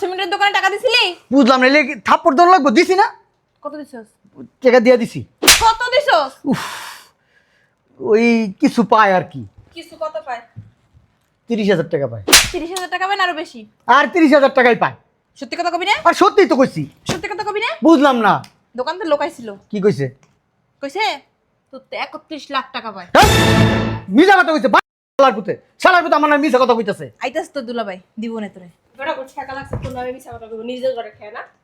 সিমেন্টের দোকানে টাকা দিছিলি? বুঝলাম না এলে কি থাপ্পড় দোন লাগবো? দিছি না? কত দিছস? টাকা দিয়ে দিছি। কত দিছস? ওই কিছু পায় আর কি। কিছু কত পায়? তিরিশ হাজার টাকা পায়। তিরিশ হাজার টাকা পায় না আরও বেশি? আর তিরিশ হাজার টাকাই পায়। সত্যি কথা কবি না? আর সত্যিই তো কইছি। সত্যি কথা কবি না? বুঝলাম না। দোকান তো লোকাইছিল কি কইছে? কইছে তো একত্রিশ লাখ টাকা পায়। হ্যাঁ? মিছা কথা কইছে। বা- শালার পুতে। শালার পুতে আমার নাম মিছা কথা কইতাছে। আইতাস তো দুলাভাই দিব না তোরে।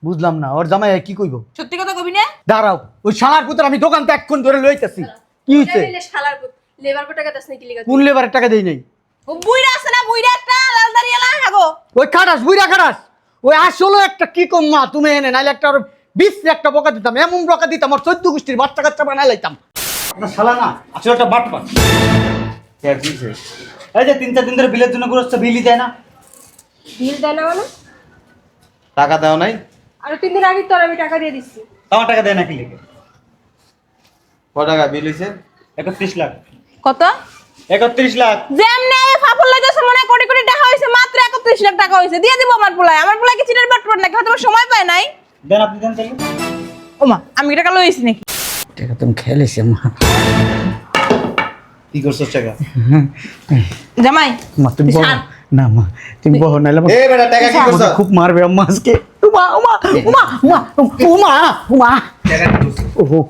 বুঝলাম না ওর জামাই কি কইব? সত্যি কথা কবি না? দাঁড়াও ওই শালার পুতের আমি দোকান ত্যাগক্ষণ ধরে লইতাছি। কি হইছে? শালার পুত লেবার টাকা দাস নাকি লিগা কোন লেবারের টাকা দেই নাই? ও বুইরা আছে না বুইরা একটা লাল দাঁড়িয়ে হাগো ওই খাটাস বুইরা খাটাস। ওই আসলে একটা কি কম মা তুমি এনে নাইলে একটা বিশ একটা বকা দিতাম এমন বকা দিতাম আর চোদ্দ গোষ্ঠীর বাচ্চা কাচ্চা বানাই লাইতাম। আপনার শালা না আসলে একটা বাট পাট এই যে তিন চার দিন ধরে বিলের জন্য করছে বিলই দেয় না। বিল দেয় না মানে? টাকা দেওয়া নাই? আর তিন দিন আগে তোর আমি টাকা দিয়ে দিচ্ছি। আমার টাকা দেয় না কি লেগে ক টাকা বিল হয়েছে একত্রিশ লাখ। কত? একত্রিশ লাখ। যেমনে ফাফুল লাইতেছে মনে হয় কোটি কোটি টাকা হইছে মাত্র একত্রিশ লাখ টাকা হইছে। দিয়ে দিব আমার পোলায়। আমার পোলায় কি চিনের বাটপার নাকি? হয়তো সময় পায় নাই। দেন আপনি দেন তাহলে। ওমা আমি টাকা লইছি নাকি? টাকা তুমি খেলেছি মা। কি করছ টাকা জামাই মা তুমি। না মা তুমি বহ নাইলে এ বেটা টাকা কি করছ? খুব মারবে আম্মা আজকে। উমা উমা উমা উমা উমা উমা। টাকা কি করছ? ওহো।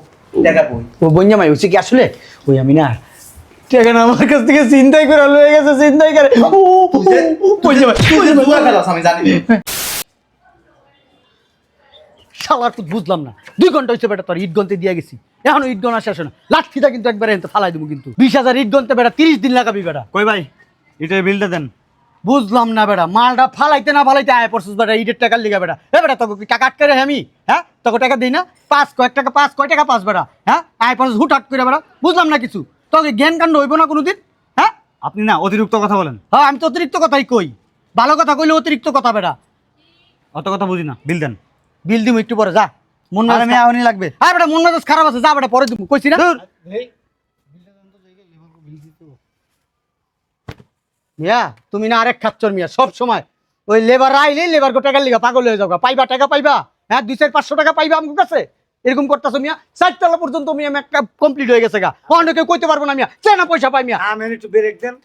টাকা কই ও বঞ্জা মাই হচ্ছে কি আসলে? ওই আমি না। টাকা না আমার কাছ থেকে চিন্তাই করে লয়ে গেছে চিন্তাই করে। ও বঞ্জা মাই তুই যে খেলাস আমি জানি শালার তো বুঝলাম না। দুই ঘণ্টা হচ্ছে বেটা তোর ইট গন্তে দিয়ে গেছি। এখনও ইট গনা শেষ হয় না। লাঠিটা কিন্তু একবার এনতে ফালাই দেবো কিন্তু। বিশ হাজার ইট গন্তে বেটা তিরিশ দিন লাগাবি বেটা। কই ভাই এটার বিলটা দেন। বুঝলাম না বেড়া মালটা ফালাইতে না ফালাইতে আয় পড়ছিস বেটা ইটের টাকার লিগা বেটা। এ বেটা তোকে কি টাকা আটকে রে আমি? হ্যাঁ? তোকে টাকা দিই না? পাঁচ কয়েক টাকা পাঁচ কয় টাকা পাঁচ বেটা? হ্যাঁ? আয় পড়ছিস হুট হাট করে বেটা। বুঝলাম না কিছু। তোকে জ্ঞান কাণ্ড হইব না কোনোদিন? হ্যাঁ? আপনি না অতিরিক্ত কথা বলেন। হ্যাঁ আমি তো অতিরিক্ত কথাই কই। ভালো কথা কইলে অতিরিক্ত কথা বেটা। অত কথা বুঝি না। বিল দেন। বিল দিব একটু পরে যা। মন মেয়ে লাগবে। আর বেটা মন মেজাজ খারাপ আছে যা বেটা পরে দিব কইছি না? মিয়া, তুমি না আরেক খাচ্ছর মিয়া, সব সময়। ওই লেবার আইলে লেবার গো টাকার লিগা পাগল হয়ে যাব পাইবা টাকা পাইবা? হ্যাঁ দুই চার পাঁচশো টাকা পাইবা আমার কাছে? এরকম করতেছো মিয়া? চারতলা পর্যন্ত মিয়া একটা কমপ্লিট হয়ে গেছে গা। অনেকে কইতে পারব না মিয়া, চেনা পয়সা পাই মিয়া। আমি একটু ব্রেক দেন।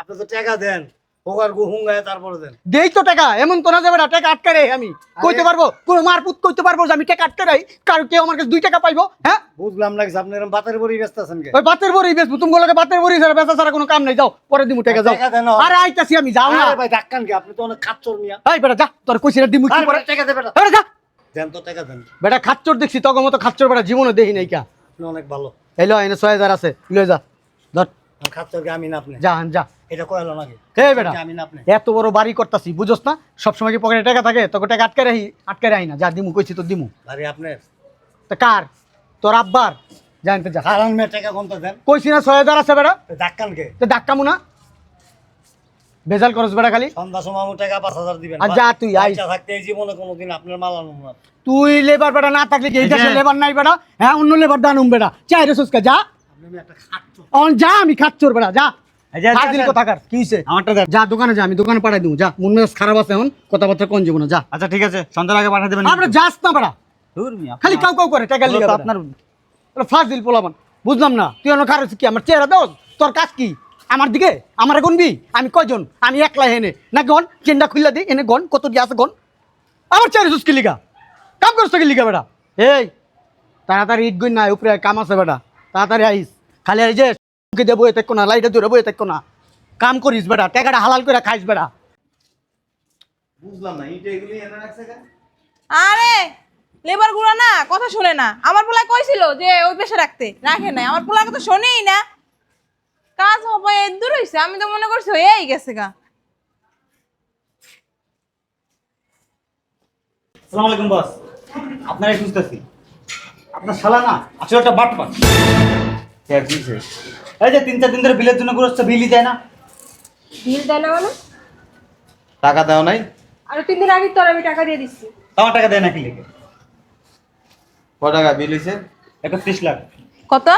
আপনি তো টাকা দেন। হোগার গু হুঙ্গায় তারপরে দেন। দেই তো টাকা এমন তো না যাবে না টাকা আটকে রে আমি। কইতে পারব? কোনো মারপুত কইতে পারব যে আমি টাকা আটকে রাই কারণ কেউ আমার কাছে দুই টাকা পাইবো? হ্যাঁ? বুঝলাম লাগছে আপনি এরকম বাতের বড়ি ব্যস্ত আছেন কে ওই বাতের বড়ি বেশ তুমি বলে বাতের বড়ি ছাড়া বেচা ছাড়া কোনো কাম নাই যাও পরে দিমু টাকা যাও। টাকা দেন। আরে আইতাছি আমি যাও না। ভাই ডাক্কান কি? আপনি তো অনেক খাচ্চর মিয়া। এই বেটা যা তোর কইছি না দিমু কি পরে বেটা, টাকা দে বেটা। এই যা। দেন তো টাকা দেন। বেটা খাচ্চর দেখছি বেটা জীবনে দেখি নাই কা। আপনি অনেক ভালো। এলো এনে ছয় হাজার আছে লয়ে যা। ধর। আমি না আপনি। যা যা এটা কয়লো নাকি? এই বেটা? আমি না আপনি। এত বড় বাড়ি করতাছি বুঝোস না? সবসময় কি পকেটে টাকা থাকে? তোকে টাকা আটকে রাহি আটকে রাহি না। যা দিমু কইছি তো দিমু। আরে আপনার। তা কার? তোর আব্বার? জানতে যা। হারান মেয়ে টাকা কোনটা দেন? কইছি না ছয় হাজার আছে বেটা। ডাক্কান কে তো ডাক্কামু না। বেজাল করস বেটা খালি। সন্ধ্যা সময় আমার টাকা পাঁচ হাজার দিবেন। আর যা তুই, আই। থাকতে এই জীবনে কোনোদিন আপনার মালানো না। তুই লেবার বেটা না থাকলে কি এই এই লেবার নাই বেটা? হ্যাঁ অন্য লেবার দানুম বেটা। চাই রে সুস্কা যা। অন যা আমি খাচ্চর বেটা যা। যে- হাজির কোথাকার? কি হইছে? যা দোকানে যা আমি দোকানে পাঠাই দেবো যা। মন মেজাজ খারাপ আছে এখন কথাবার্তা কোন যাব না যা। আচ্ছা ঠিক আছে। সন্ধ্যার আগে পাঠিয়ে দেবেন। আমরা যাস না মিয়া খালি কাউ কাউ করে টাকা লিখে আপনার আপনার ফাজিল পোলাবান বুঝলাম না তুই অন্য কি? আমার চেহারা দোষ। তোর কাজ কি? আমার দিকে? আমার গুনবি? আমি কয়জন? আমি একলা হেনে না গন চেন্ডা খুললা দি এনে গন কত দিয়ে আছে গন। আমার চেহারা সুস্কি লিগা? কাম করছ কি লিগা বেটা এই তাড়াতাড়ি ইট গই না উপরে কাম আছে বেটা তাড়াতাড়ি আইস। খালি এই যে বয়ে থাকো না লাইটে দূরে বয়ে থাকো না। কাম করিস বেটা টাকাটা হালাল করে খাইস বেটা। বুঝলাম না ইটা এগুলি এনে রাখছে কেন? আরে লেবারগুলো না কথা শুনে না। আমার পোলা কইছিল যে ওই পেশে রাখতে রাখে নাই। আমার পোলা কথা শোনেই না। কাজ হবে দূর হইছে আমি তো মনে করছি হয়েই গেছে গা। আসসালামু আলাইকুম বস। আপনারাই খুঁজতেছি। আপনার শালা না আসলে একটা বাট পাট হয়েছে? এই যে তিন চার দিন ধরে বিলের জন্য করছে বিলই দেয় না। বিল দেয় না মানে? টাকা দেওয়া নাই? আর তিন দিন আগে তোর আমি টাকা দিয়ে দিচ্ছি। আমার টাকা দেয় না কি লেগে? ক টাকা বিল হয়েছে? একত্রিশ লাখ। কত?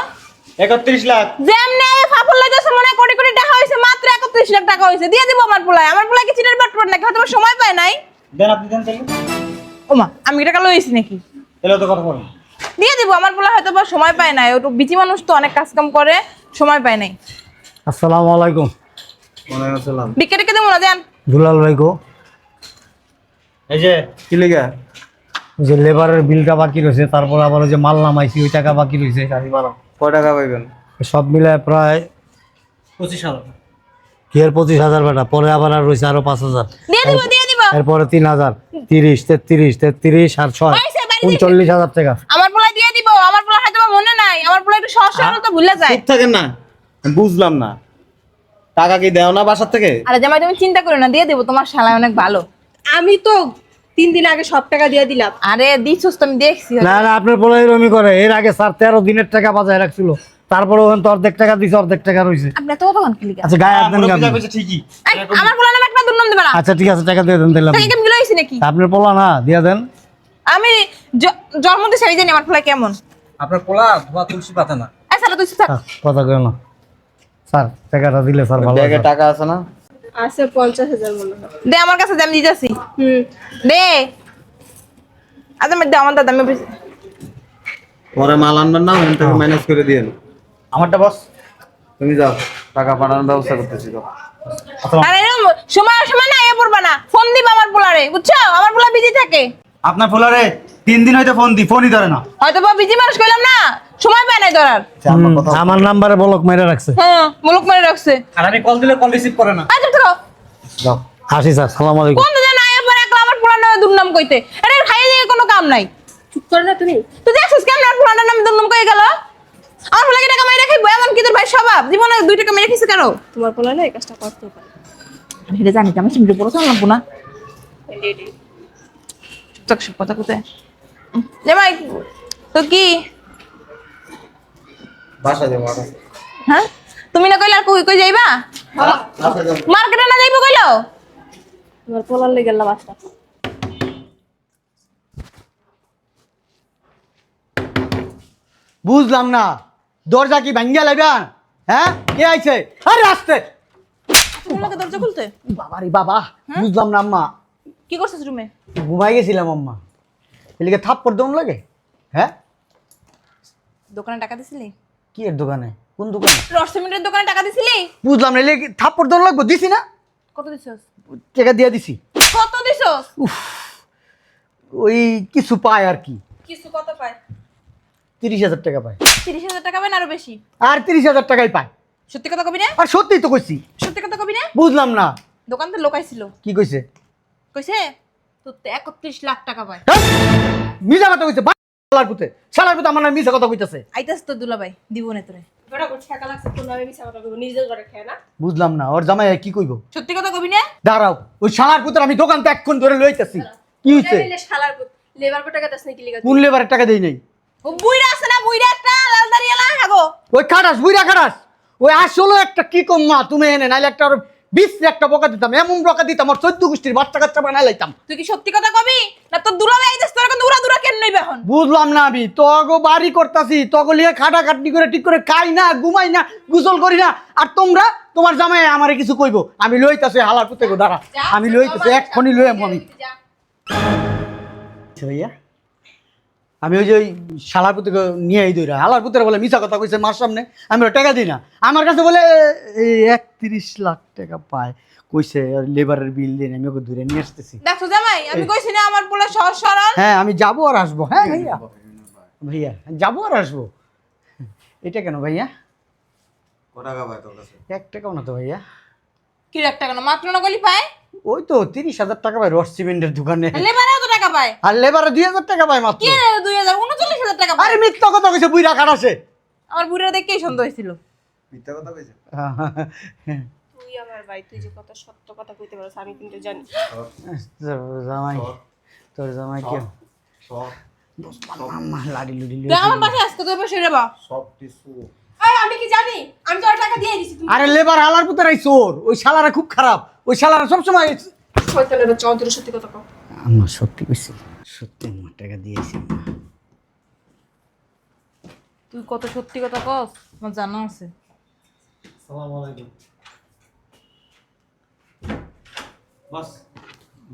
একত্রিশ লাখ। যেমনে ফাফুল লাইতেছে মনে হয় কোটি কোটি টাকা হইছে মাত্র একত্রিশ লাখ টাকা হইছে দিয়ে দিব আমার পোলায়। আমার পোলায় কি চিনের বাটপার নাকি? হয়তো সময় পায় নাই। দেন আপনি দেন তাহলে। ওমা আমি টাকা লইছি নাকি? তাহলে তো কথা বলেন। দিয়ে দিব আমার পোলা হয়তো বা সময় পায় নাই। ওটু বিচি মানুষ তো অনেক কাজ কাম করে সময় পায় নাই। আসসালামু আলাইকুম। ওয়ালাইকুম আসসালাম। বিকে টিকে দেবো না দেন। দুলাল ভাই গো। এই যে কি লেগা? যে লেবারের বিলটা বাকি রয়েছে তারপর আবার যে মাল নামাইছি ওই টাকা বাকি রয়েছে। গাড়ি ভাড়া কয় টাকা পাইবেন? সব মিলায় প্রায় পঁচিশ হাজার। কি পঁচিশ হাজার বেটা? পরে আবার আর রয়েছে আরও পাঁচ হাজার। দিয়ে দিব দিয়ে দিব। এরপরে তিন হাজার। তিরিশ তেত্রিশ তেত্রিশ আর ছয়। উনচল্লিশ হাজার টাকা। আমার পোলা হয়তো বা মনে নাই আমার পোলা একটু সহজ তো ভুলে যায়। চুপ থাকেন না। বুঝলাম না। টাকা কি দেও না বাসার থেকে? আরে জামাই তুমি চিন্তা করো না দিয়ে দেবো তোমার শালায় অনেক ভালো। আমি তো তিন দিন আগে সব টাকা দিয়ে দিলাম। আরে তো আমি দেখছি। না না আপনার বলে এরকমই করে। এর আগে স্যার তেরো দিনের টাকা বাজায় রাখছিল। তারপরে ওখান তো অর্ধেক টাকা দিছে অর্ধেক টাকা রয়েছে আপনি তো আচ্ছা গায়ে হাত দেন মুরব্বি কেন? ঠিকই। আমার পোলা নামে একটা দুর্নাম দেবে না? আচ্ছা ঠিক আছে টাকা দিয়ে দেন কেমন লইছি নাকি? আপনার পোলা না দিয়ে দেন। আমি জন্ম দিছি আমি জানি আমার পোলা কেমন? আপনার পোলা ধোয়া তুলসী পাতা না। এই শালা তুই চুপ থাক থাক, কথা না। স্যার টাকাটা দিলে স্যার ভালো ব্যাগে টাকা আছে না? আছে পঞ্চাশ হাজার মনে হয়। দে আমার কাছে দে, আমি দিতেছি। হুম। দে। আচ্ছা আমি দে আমার দাদা আমি পরে মাল আনবেন না ওখান থেকে ম্যানেজ করে দিয়েন আমারটা বস। তুমি যাও টাকা পাঠানোর ব্যবস্থা করতেছি যাও। আরে সময় সময় না এ পড়বা না। ফোন দিবা আমার পোলারে বুঝছ? আমার পোলা বিজি থাকে। আপনার ফোলারে তিন দিন হয়তো ফোন দি ফোনই ধরে না। হয়তো বা বিজি মানুষ কইলাম না সময় পায় নাই ধরার। আচ্ছা, আমার নাম্বারে বলক মেরে রাখছে। হ্যাঁ মুলুক মারি রাখছে। আর আমি কল দিলে কল রিসিভ করে না। আচ্ছা ধরো যাও। আসি স্যার সালাম আলাইকুম। কোন দিন আয়া পরে একলা আমার পোলার নামে দুর্নাম কইতে? আরে খাইয়ে দিয়ে কোনো কাম নাই। চুপ করো না তুমি। তুই দেখছিস কেমন আর পোলার নামে দুর্নাম কই গেল? আমার পোলাকে টাকা মেরে খাইবো এমন কি তোর ভাই স্বভাব? জীবনে দুই টাকা মেরে খাইছে কেন? তোমার পোলা না এই কাজটা করতে পারে। এটা জানি আমি সিমটে পড়ে চালাম না চুপচাপ সব কথা কোথায়? জামাই তো কি? বাসা যাব বাসা হ্যাঁ? তুমি না কইলা কই কই যাইবা? মার্কেটে না যাইবো কইলো? তোমার পোলার লেগে গেলাম বাসটা বুঝলাম না। দরজা কি ভাঙ্গিয়া লাইবেন হ্যাঁ? কে আইছে? আরে আসতে। তোমাকে দরজা খুলতে? বাবারি বাবা বুঝলাম না আম্মা। কি করছিস রুমে? ঘুমাই গেছিলাম আম্মা। এদিকে থাপ্পড় দম লাগে? হ্যাঁ? দোকানে টাকা দিছিলি? কি এর দোকানে? কোন দোকানে? রসমিনের দোকানে টাকা দিছিলি? বুঝলাম না এলে কি থাপ্পড় দম লাগবো? দিছি না? কত দিছস? টাকা দিয়ে দিছি। কত দিছস? ওই কিছু পায় আর কি। কিছু কত পায়? তিরিশ হাজার টাকা পায়। তিরিশ হাজার টাকা পায় না আরও বেশি? আর তিরিশ হাজার টাকাই পায়। সত্যি কথা কবি না? আর সত্যিই তো কইছি। সত্যি কথা কবি না? বুঝলাম না। দোকান তো লোকাইছিল কি কইছে? কইছে? তো একত্রিশ লাখ টাকা পায়। হ্যাঁ? মিছা কথা কইছে বা- শালার পুতে। শালার পুতে আমার নাম মিছা কথা কইতাছে। আইতাস তো দুলাভাই দিব না তোরে। বেটা করছে টাকা লাগছে তোর নামে মিশা কথা বলব নিজের ঘরে খেয়ে না। বুঝলাম না ওর জামাই কি কইব? সত্যি কথা কবি না? দাঁড়াও ওই শালার পুত্র আমি দোকান তো এক্ষণ ধরে লইতেছি। কি হইছে? শালার লেবার কো টাকা দাস নাকি লিগা কোন লেবারের টাকা দেই নাই? ও বুইরা আছে না বুইরা একটা লাল দাঁড়িয়ে হাগো ওই খাটাস বুইরা খাটাস। ওই আসলে একটা কি কম মা তুমি এনে নাইলে একটা বিশ একটা বকা দিতাম এমন বকা দিতাম আর চোদ্দ গোষ্ঠীর বাচ্চা কাচ্চা বানাই লাইতাম। তুই কি সত্যি কথা কবি? না তোর দুলাভাই আইতাস তোর কিন্তু উড়া দুরা কেন নইবে এখন? বুঝলাম না আমি তগো বাড়ি করতাছি তগো লিয়ে খাটা খাটনি করে ঠিক করে খাই না ঘুমাই না গোসল করি না আর তোমরা তোমার জামাই আমারে কিছু কইবো? আমি লইতাছি হালার পুতে গো দাঁড়া আমি লইতাছি এক্ষুনি লই আমু। আমি আচ্ছা ভাইয়া। আমি ওই যে ওই শালার পুত্রকে নিয়ে এই দইরা। হালার পুত্র বলে মিছা কথা কইছে মার সামনে আমি ওর টাকা দিই না। আমার কাছে বলে এই একত্রিশ লাখ টাকা পায়। কইছে লেবারের বিল দিয়ে আমি ওকে ধরে নিয়ে আসতেছি। দেখো জামাই আমি কইছি না আমার পোলা সহজ সরল। হ্যাঁ আমি যাব আর আসব। হ্যাঁ ভাইয়া। ভাইয়া যাব আর আসব। এটা কেন ভাইয়া? কয় টাকা পাই তোর কাছে? এক টাকাও না তো ভাইয়া। কি লাখ টাকা না? মাত্র না গলি পায়? ওই তো তিরিশ হাজার টাকা পায় রস সিমেন্টের দোকানে। লেবারেও তো টাকা পায়? আর লেবারে দুই হাজার টাকা পায় মাত্র। কি দুই হাজার উনচল্লিশ হাজার টাকা পায়? আরে মিথ্যা কথা কইছে বুইরা কাটাছে আমার বুড়িরা দেখেই সন্দেহ হয়েছিল। মিথ্যা কথা কইছে? তুই আমার ভাই তুই যে কত সত্য কথা কইতে পারছ আমি কিন্তু জানি। জামাই তোর জামাই কে? লাড়ি লুড়ি আমার পাশে আজকে তুই বসে রে বা সব কিছু। আরে আমি কি জানি? আমি তো আর টাকা দিয়ে দিছি আরে লেবার হালার পুতের এই চোর ওই শালারা খুব খারাপ। ওই শালারা সবসময় শয়তানের সত্যি কথা কও। আমার সত্যি কইছি। সত্যি আমার টাকা দিয়েছি। তুই কত সত্যি কথা কস? আমার জানা আছে। বস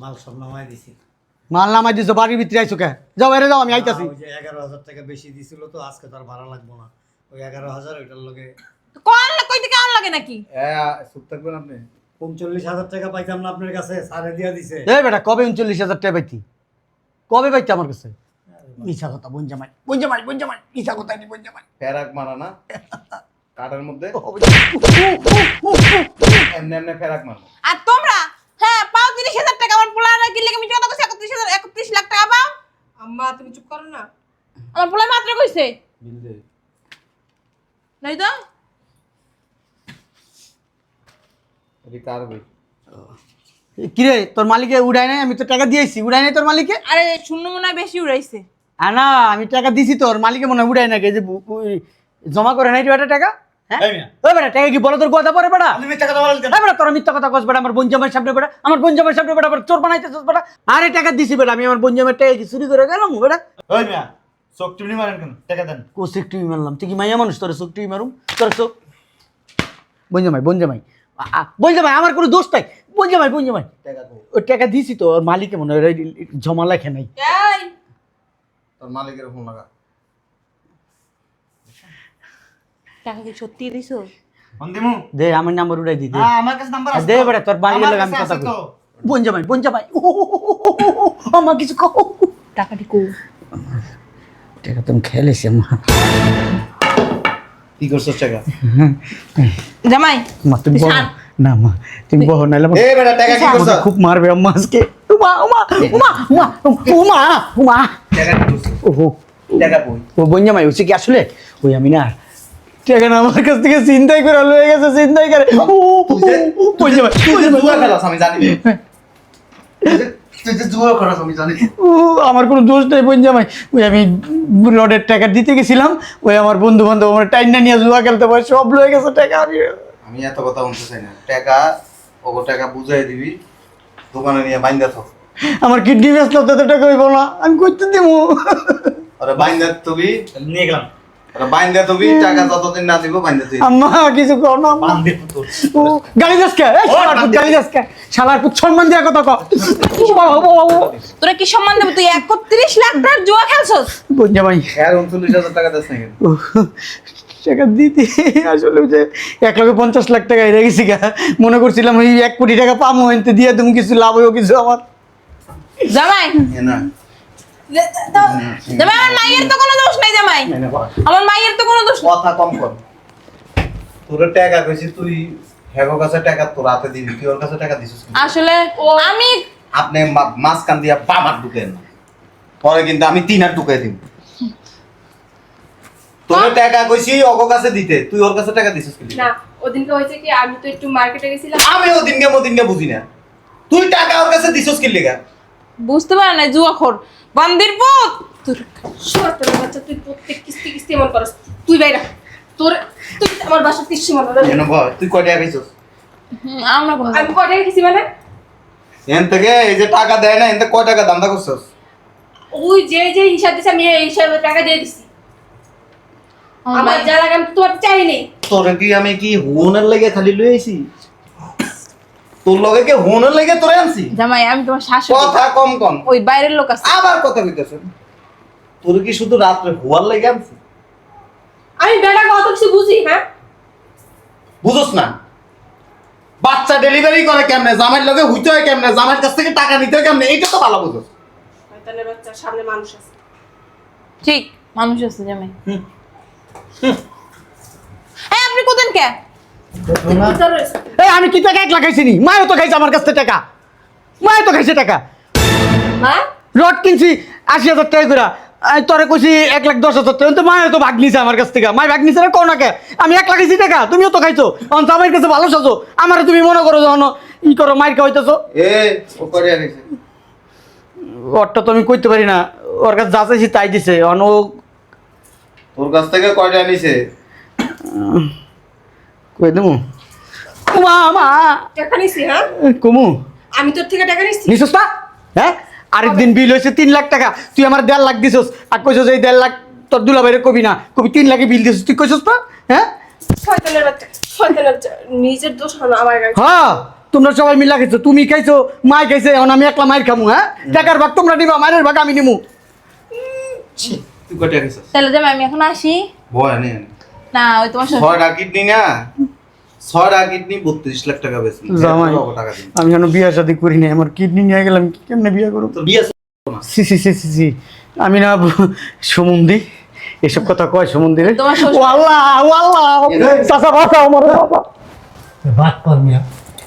মাল সব নামাই দিছি। মাল নামাই দিছো বাড়ির ভিতরে আইছো কে? যাও এরে যাও আমি আইতাছি। ওই যে এগারো হাজার টাকা বেশি দিছিল তো আজকে তো আর ভাড়া লাগবো না। ওই এগারো হাজার ওইটার লগে কোন কই থেকে আন লাগে নাকি? চুপ থাকবেন আপনি। পঞ্চল্লিশ হাজার টাকা পাইতাম না আপনার কাছে সারে দিয়া দিছে। এই বেটা কবে উনচল্লিশ হাজার টাকা পাইতি? কবে পাইতি আমার কাছে? মিশা কথা বোন জামাই বোন জামাই বোন জামাই মিশা কথা নি বোন জামাই। ফেরাক মারা না? কাটার মধ্যে? এমনি এমনি ফেরাক মারো আর তোমরা? হ্যাঁ পাও তিরিশ হাজার টাকা আমার পোলা কি লেগে মিটে কথা কইছে? একত্রিশ হাজার একত্রিশ লাখ টাকা পাও? আম্মা তুমি চুপ করো না। আমার পোলা মাত্র কইছে? বিল দে। নাই তো এটি কার তোর মালিকে উড়াই নাই? আমি তো টাকা দিয়েছি উড়াই নাই তোর মালিকে? আরে শূন্য মনে হয় বেশি উড়াইছে। আর না আমি টাকা দিছি তোর মালিকে মনে হয় উড়াই নাকি এই যে জমা করে নাই বেটা টাকা? হ্যাঁ? ওই বেটা টাকা কি বলো তোর কথা পরে বেটা বেটা তোর মিথ্যা কথা কস বেটা আমার বঞ্জামের সামনে বেটা। আমার বঞ্জামের সামনে বেটা আবার চোর বানাইতেছিস বেটা। আরে টাকা দিছি বেটা আমি আমার বঞ্জামের টাকা কি চুরি করে গেলাম বেটা? ওই মিয়া চোখ টিপনি মারেন কেন? টাকা দেন। কোসেক টিভি মারলাম। তুই কি মাইয়া মানুষ? তোর চোখ মারুম? তোর চোখ বঞ্জামাই বঞ্জামাই আ- বঞ্জামাই আমার কোনো দোষ নাই। বঞ্জামাই বঞ্জামাই টাকা কো ওই টাকা দিছি তো ওর মালিকে মনে হয় জমা লেখে নাই। তোর মালিকের ফোন লাগা। টাকা কি সত্যি দিছো? দে আমার নাম্বার উড়াই দি দে। হ্যাঁ আমার কাছে নাম্বার আছে দে তো। তোর মালিকের আমার লগে আমি কাছে কথা আমার কও। টাকাটি কো টাকা তুমি খেলেছি মা। কি করছস টাকা? জামাই মা তুমি বলো। না মা তুমি বলো আমার- এ বেটা টাকা কি করছস খুব মারবে আম্মা আজকে। উমা উমা উমা উমা উমা উমা। টাকা কি করছস ওহো টাকা কই? ও বঞ্জামাই হচ্ছে কি আসলে? ওই আমি না। টাকা আমার কাছ থেকে চিন্তাই করে লয়ে গেছে চিন্তাই করে। ও আমি জানি। তুই যে- জুয়া খেলাস আমি জানি। ও আমার কোনো দোষ নেই বঞ্জামাই ওই আমি রডের টাকা দিতে গেছিলাম ওই আমার বন্ধু বান্ধব আমার টাইনা নিয়ে জুয়া খেলতে পারে সব লয়ে গেছে টাকা আমি। আমি এত কথা বলতে চাই না। টাকা ওগো টাকা বুঝাই দিবি দোকানে নিয়ে বাইন্দা থাক। আমার কিডনি বেচলে তো টাকা হইব না আমি করতে দেবো ওরা বাইন্দা তুবি তাহলে নিয়ে গেলাম। বাইন্দা তুবি টাকা যতদিন না দিব বাইন্দা তুই। আম্মা কিছু কর না আম্মা। বান্ধে ও গালি দাসকে এই শালার পুত গালি দাসকে শালার পুত সম্মান দিয়া কথা ক। তোরা কি সম্মান দেবো? তুই একত্রিশ লাখ টাকার জুয়া খেলছস? বঞ্জামাই হ্যাঁ উনচল্লিশ হাজার টাকা দিস না টাকা দিতে। আসলে যে এক লক্ষ পঞ্চাশ লাখ টাকা হেরে গেছি গা। মনে করছিলাম ওই এক কোটি টাকা পাবো এনতে দিয়ে তুমি কিছু লাভ হইব কিছু আমার। জামাই। না। জামাই আমার মায়ের তো কোনো দোষ নাই জামাই আমার মায়ের তো কোনো দোষ কথা কম কর। তোর টাকা কইছি তুই হেগো কাছে টাকা তোর হাতে দিবি তুই ওর কাছে টাকা দিছিস আসলে আমি আপনি মাঝখান দিয়া বাবার ঢুকেন না পরে কিন্তু আমি তিন হাত ঢুকাই দিব। তোর টাকা কইছি অগো কাছে দিতে। তুই ওর কাছে টাকা দিছিস কি না ওদিনকে হয়েছে কি আমি তো একটু মার্কেটে গেছিলাম। আমি ওদিনকে মদিনকে বুঝি না। তুই টাকা ওর কাছে দিছিস কি লেগা? বুঝতে পারে না জুয়া খোর। বান্দির পুত! তোর শয়তানের বাচ্চা তুই প্রত্যেক কিস্তি কিস্তি এমন করস। তুই বাইরা তোর তুই আমার বাসার কিস্তি মনে হয় এনে বল? তুই কয় টাকা খাইছস? হুম, আমরা কোনো আমি কয় টাকা খেয়েছি মানে? এন থেকে এই যে টাকা দেয় না এন থেকে কয় টাকা দান্দা করছস? ওই যে যে হিসাব দিছে আমি এই হিসাবে টাকা দিয়ে দিছি। আমার যা লাগে আমি তো তোমার চাইনি তোর কি আমি কি হুনের লেগে খালি লই আইছি? তোর লগে কি হুনের লেগে তোরে আনছি? জামাই আমি তোমার শাশুড়ি। কথা কম কম। ওই বাইরের লোক আছে। আবার কথা কইতেছেন তোর কি শুধু রাত্রে হুয়ার লেগে আনছি? আমি বেটা কত কিছু বুঝি হ্যাঁ? বুঝোস না। বাচ্চা ডেলিভারি করে কেমনে? জামাইয়ের লগে হইতে হয় কেমনে? জামাইয়ের কাছ থেকে টাকা নিতে হয় কেমনে? এইটা তো ভালো বুঝোস। শয়তানের বাচ্চা সামনে মানুষ আছে। ঠিক মানুষ আছে জামাই। হ্যাঁ আপনি কোথান কে। এই আমি কি টাকা এক লাখ খাইছি নি মায়ও তো খাইছে আমার কাছ থেকে টাকা। মায়ও তো খাইছে টাকা। হ্যাঁ রড কিনছি আশি হাজার টাকা করে তোরে কইছি এক লাখ দশ হাজার টাকা। তো মায়ের তো ভাগ নিছে আমার কাছ থেকে। মায় ভাগ নিছে না কোন নাকে আমি এক লাখ টাকা তুমিও তো খাইছো। অন আমার কাছে ভালো সাজো। আমার তুমি মনে করো যখন ই করো মায়ের খাওয়াইতেছো এ ও করে আনিছে। ওরটা তো আমি কইতে পারি না। ওর কাছে যা চাইছি তাই দিছে। অন ওর কাছ থেকে কয়টা আনিছে? কই দেবো মা মা। টাকা নিছি হ্যাঁ? কুমু। আমি তোর থেকে টাকা নিছি। নিছিস না? হ্যাঁ? আরেকদিন বিল হয়েছে তিন লাখ টাকা। তুই আমার দেড় লাখ দিছস। আর কইছস এই দেড় লাখ তোর দুলা বাইরে কবি না। কবি তিন লাখে বিল দিছস। তুই কইছস না হ্যাঁ? শয়তানের বাচ্চা শয়তানের বাচ্চা। নিজের দোষ হলো আমার হ্যাঁ তোমরা সবাই মিলা খাইছো তুমি খাইছো মাই খাইছে এখন আমি একলা মায়ের খামু হ্যাঁ? টাকার ভাগ তোমরা নিবা মায়ের ভাগ আমি নিমু। তাহলে আমি এখন আসি। নেই না ওই তোমার ছয়টা কিডনি না? ছয়টা কিডনি বত্রিশ লাখ টাকা বেশি জামাই আমি বিয়ে শাদি করি নাই আমার কিডনি নিয়ে গেলাম কেমনে বিয়ে করব? তোর বিয়ে সি সি সি সি সি। আমি না সমুন্দি এসব কথা কয় সমুন্দিরে? তোমার শ্বশুর- ও আল্লাহ আল্লাহ চাচা বাঁচাও আমার বাবা। বাদ পার মিয়া।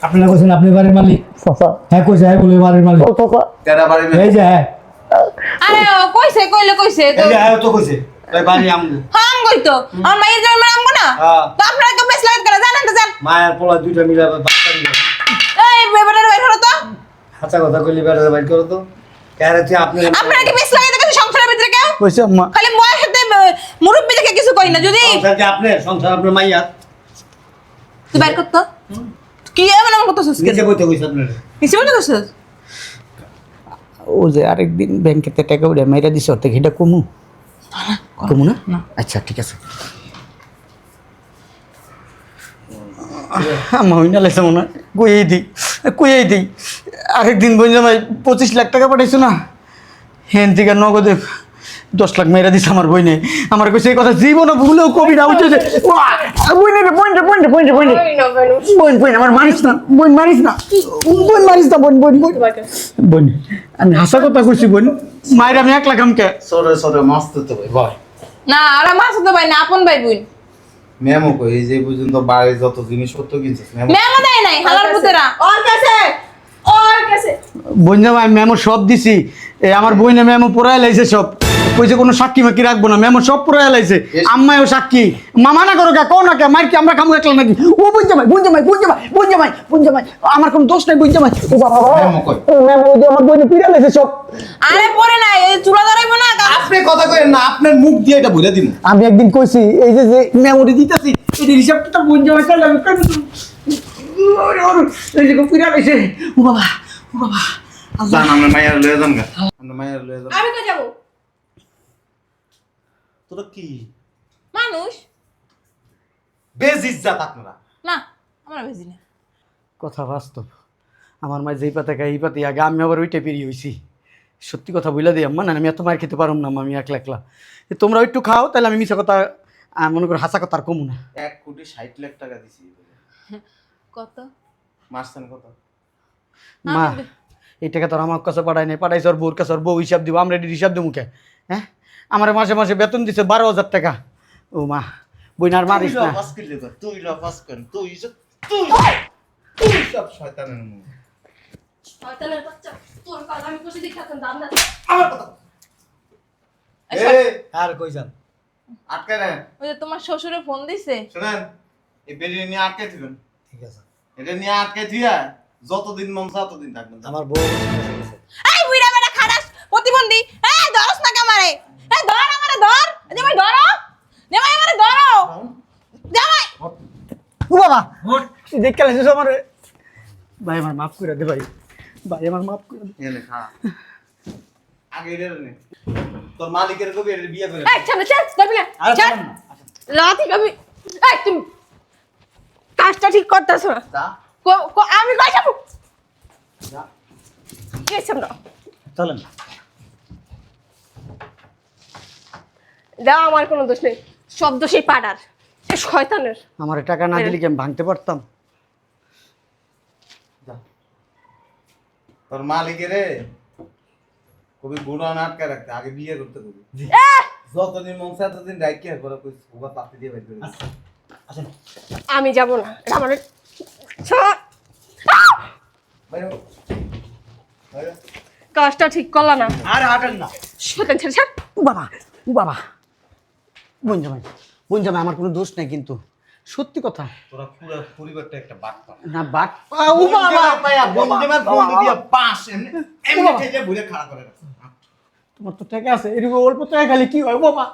আপনারা কইছেন আপনি বাড়ির মালিক? চাচা। হ্যাঁ কইছে হ্যাঁ বলে বাড়ির মালিক। ও চাচা। কেডা বাড়ি এই যে হ্যাঁ। আরে কইছে কইলে কইছে তো এই যে আয়ো তো কইছে। তাই বাড়ি আমগো। হাম। কইতো আমার মায়ের জন্ম নাম না? হ্যাঁ। তো আপনারা কেউ করে জানেন তো জান মায়ের পোলা দুইটা মিলে বাচ্চা দিল এই বেবারের বাইর হলো তো। হাঁচা কথা কইলি বেড়া বাইর করো তো। তুই আপনি আপনারা কি বেশ লাগে দেখেন সংসারের ভিতরে কেউ? কইছে আম্মা খালি ময়ের সাথে মুরব্বী দেখে কিছু কই না যদি সংসার যে আপনার? সংসার আপনার মাইয়া? তুই বাইর করতো কি এমন এমন করতেছিস কইতে কইছে আপনার। কিছু বলতে ও যে আরেকদিন ব্যাংকেতে টাকা উড়ে মাইরা দিছে ওর থেকে এটা কমু। কমু না? আচ্ছা ঠিক আছে। আম্মা হইনা লেছে মনে কইয়েই দিই কইয়েই দিই। আরেকদিন জামাই পঁচিশ লাখ টাকা পাঠাইছো না? হেন থেকে নগদে দশ লাখ মেয়েরা দিছে আমার বইনে। আমার কইছে এই কথা জীবনে ভুলেও কবি না উঠেছে রে রে রে রে আমার মারিস না মারিস না। মারিস না আমি হাসা কথা কইছি বোন মায়ের আমি এক লাখ আমকে। সরে সরে মাস্ত তো ভাই না আর মাছ তো ভাই না আপন ভাই বোন মেমো কই এই যে পর্যন্ত বাড়ির যত জিনিসপত্র কিনছিস মেমো? মেমো দেয় নাই হালার পুতেরা। ওর কাছে ওর কাছে। মেমো সব দিছি। এ আমার বইনে মেমো পড়ায় লাইছে সব। কইছে কোনো সাক্ষী মাকি রাখব না মেমো সব পড়ায় লাইছে আম্মায়ও সাক্ষী। মামা না করো কে কও না কে মার কি আমরা খামু একলা নাকি? ও বোন জামাই বোন জামাই বোন জামাই বোন জামাই বোন জামাই আমার কোনো দোষ নাই বোন জামাই ও বাবা? ও মেমো ওই যে আমার বইনে পিড়া লাইছে সব। আরে পরে নাই এই চুলা ধরাইবো না আপনি কথা কইেন না আপনার মুখ দিয়ে এটা ভরে দিন আমি একদিন কইছি এই যে যে মেমোরি দিতেছি এই হিসাবটা তো বোন জামাই চাইলে আমি কেন এই যে পিড়া লাইছে ও বাবা ও বাবা জান আমরা মায়ের লয়ে যান গা। আমরা মায়ের লয়ে যান। আমি কই যাব? তোরা কি? মানুষ? বেজিজ্জাত আপনারা। না আমরা বেশি না। কথা বাস্তব। আমার মায় যেই পাতা খাই এই পাতি আগে আমি আবার ওইটা পেরিয়ে হয়েছি সত্যি কথা বলে দিই আম্মা না আমি এত মার খেতে পারম না আমি একলা একলা। তোমরা একটু খাও তাহলে আমি মিশা কথা মনে করো হাসা কথা আর কমু না। এক কোটি ষাট লাখ টাকা দিছি। কত? মারছেন কত? মা এই টাকা তোর আমার কাছে পাঠায় নাই পাঠাইছে ওর বউর কাছে ওর বউ হিসাব দিব আমরা হিসাব দেবো কে হ্যাঁ? আমার মাসে মাসে বেতন দিছে বারো হাজার টাকা। ও মা বইনার মারিস না। তুই লফাস কর তুই তুই তুই সব শয়তানের মুখ। শয়তানের বাচ্চা তোর কথা আমি কইছি দেখাতাম দাম না। আমার কথা। এ আর কই যান? আটকে নেন। ওই যে তোমার শ্বশুরে ফোন দিছে? শুনেন এই নিয়ে আটকে দিবেন। ঠিক আছে। এটা নিয়ে আটকে দিয়া যতদিন মন চায় ততদিন থাকবেন। আমার বউ গেছে। এই বুইড়া বেটা খারাস প্রতিবন্ধী। এই ধরস না কামারে এই ধর আমারে ধর। জামাই ধরো। জামাই আমারে ধরো। জামাই। ও বাবা তুই দেখতে লাগছিস আমার ভাই আমার মাফ করে দে ভাই। ভাই আমার মাফ করে দে। এনে খা। আগে এটা নে। তোর মালিকের কবি এর বিয়ে করে এই সামনে চল ধরবি না চল চলেন কবি এই তুমি কাজটা ঠিক করতেছ না। আমি কই যাব? যা। চলেন। দা আমার কোনো দোষ নেই। সব দোষ এই পাড়ার এই শয়তানের। আমার টাকা না দিলে কি আমি ভাঙতে পারতাম? যা। তোর মালিকের কবি গুড়া আটকে রাখতে আগে বিয়ে করতে কবি যতদিন মন চায় ততদিন করে কই ওবা দিয়ে বাইর করে আসেন। আমি যাব না এটা আমার বাইরে বাইরে কাজটা ঠিক করলা না। আর হাঁটেন না। শয়তান ছেড়ে। ছাড় বাবা বাবা। বোন জামাই বোন জামাই আমার কোনো দোষ নাই কিন্তু। সত্যি কথা। তোরা পুরো পরিবারটা একটা বাটপা না বাট ও বাবা। ফোন দিয়ে পাস এমনি থেকে খাড়া করে তোমার তো টাকা আছে এরকম অল্প টাকা খালি কি হয় বাবা?